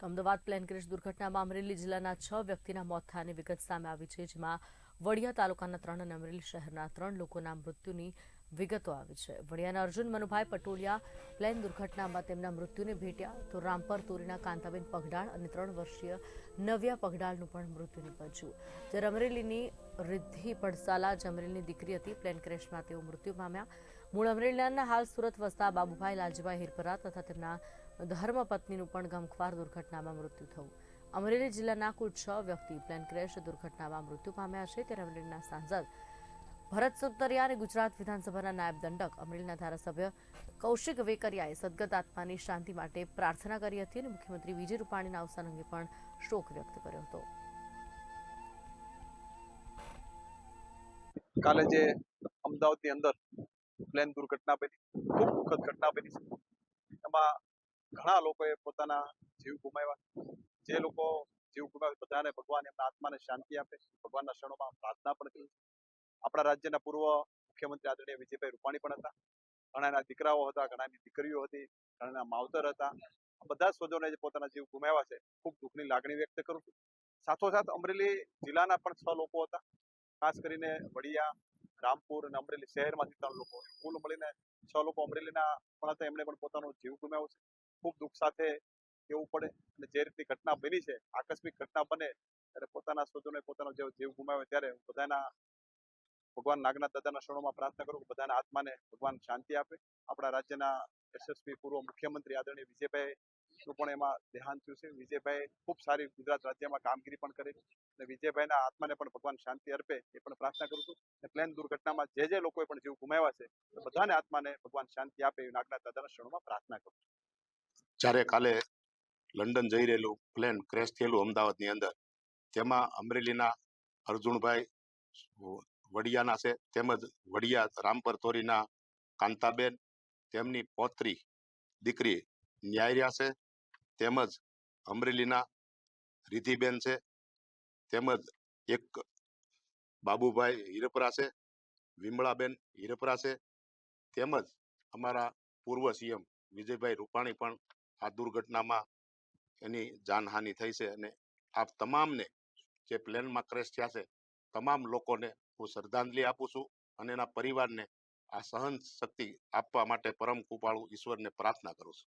તો Ahmedabad plane crash દુર્ઘટનામાં અમરેલી જિલ્લાના છ વ્યક્તિના મોત થયાની વિગત સામે આવી છે, જેમાં વડિયા તાલુકાના ત્રણ અને અમરેલી શહેરના ત્રણ લોકોના મૃત્યુની વિગતો આવી છે. વડિયાના અર્જુન, મનુભાઈ પટોલિયા પ્લેન દુર્ઘટનામાં તેમના મૃત્યુને ભેટ્યા તો રામપર, તોરીના, કાંતાબેન પગડાળ અને ત્રણ વર્ષીય નવ્યા પગડાળનું પણ મૃત્યુ નિપજ્યું. જ્યારે અમરેલીની રિદ્ધિ પડસાલા જ અમરેલીની દીકરી હતી, પ્લેન ક્રેશમાં તેઓ મૃત્યુ પામ્યા. મૂળ અમરેલીના હાલ સુરત વસતા બાબુભાઈ લાલજીભાઈ હિરપરા તથા તેમના ધર્મપત્નીનું પણ ગમખ્વાર દુર્ઘટનામાં મૃત્યુ થયું. અમરેલી જિલ્લાના કુલ છ વ્યક્તિ પ્લેન ક્રેશ દુર્ઘટનામાં મૃત્યુ પામ્યા છે. ત્યારે અમરેલીના સાંસદ ભરત સુતરિયા અને ગુજરાત વિધાનસભાના નાયબ દંડક અમરેલીના ધારાસભ્ય કૌશિક વેકરિયાએ સદગત આત્માની શાંતિ માટે પ્રાર્થના કરી હતી અને મુખ્યમંત્રી વિજય રૂપાણીના અવસાન અંગે પણ શોક વ્યક્ત કર્યો હતો. કાલે જે અમદાવાદની અંદર પ્લેન દુર્ઘટના બની, ખૂબ દુઃખદ ઘટના બની છે. એમાં ઘણા લોકોએ પોતાના જીવ ગુમાવ્યા. જે લોકો જીવ ગુમાવ્યા બધાને ભગવાન એમના આત્માને શાંતિ આપે ભગવાનના ક્ષણોમાં પ્રાર્થના પણ કરી આપણા રાજ્યના પૂર્વ મુખ્યમંત્રી આદરણીય વિજયભાઈ રૂપાણી પણ હતા. ઘણાના દીકરાઓ હતા, ઘણાની દીકરીઓ હતી, ઘણાના માવતર હતા. બધા સ્વજોને જે પોતાના જીવ ગુમાવ્યા છે, ખૂબ દુઃખની લાગણી વ્યક્ત કરું છું. સાથોસાથ અમરેલી જિલ્લાના પણ છ લોકો હતા. ખાસ કરીને વડિયા રામપુર અને અમરેલી શહેરમાંથી ત્રણ લોકો કુલ મળીને છ લોકો અમરેલીના પણ હતા એમણે પણ પોતાનો જીવ ગુમાવ્યો છે. ખૂબ દુઃખ સાથે કેવું પડે અને જે રીતની ઘટના બની છે, આકસ્મિક ઘટના બને ત્યારે પોતાના સ્વજનોએ પોતાનો જે જીવ ગુમાવ્યો ત્યારે હું બધાના, ભગવાન નાગનાથ દાદાના શરણોમાં પ્રાર્થના કરું કે બધાના આત્માને ભગવાન શાંતિ આપે. આપણા રાજ્યના યશસ્વી પૂર્વ મુખ્યમંત્રી આદરણીય વિજયભાઈ નું પણ એમાં દેહાંત થયું છે. વિજયભાઈ ખૂબ સારી ગુજરાત રાજ્યમાં કામગીરી પણ કરી અને વિજયભાઈના આત્માને પણ ભગવાન શાંતિ અર્પે એ પણ પ્રાર્થના કરું છું. અને પ્લેન દુર્ઘટનામાં જે જે લોકોએ પણ જીવ ગુમાવ્યા છે બધાને આત્માને ભગવાન શાંતિ આપે એવી નાગના દાદાના શરણોમાં પ્રાર્થના કરું છું. જ્યારે કાલે લંડન જઈ રહેલું પ્લેન ક્રેશ થયેલું અમદાવાદની અંદર, તેમાં અમરેલીના અર્જુનભાઈ વડિયાના છે, તેમજ વડિયા રામપર તોરીના કાંતાબેન, તેમની પૌત્રી દીકરી ન્યાયર્યા છે તેમજ અમરેલીના રિધિબેન છે, તેમજ એક બાબુભાઈ હિરપરા છે, વિમળાબેન હિરપરા છે, તેમજ અમારા પૂર્વ સીએમ વિજયભાઈ રૂપાણી પણ આ દુર્ઘટનામાં એની જાનહાનિ થઈ છે અને આ તમામને જે પ્લેનમાં ક્રેશ થયા છે, તમામ લોકોને હું શ્રદ્ધાંજલિ આપું છું અને એના પરિવારને આ સહન શક્તિ આપવા માટે પરમ કૃપાળુ ઈશ્વરને પ્રાર્થના કરું છું.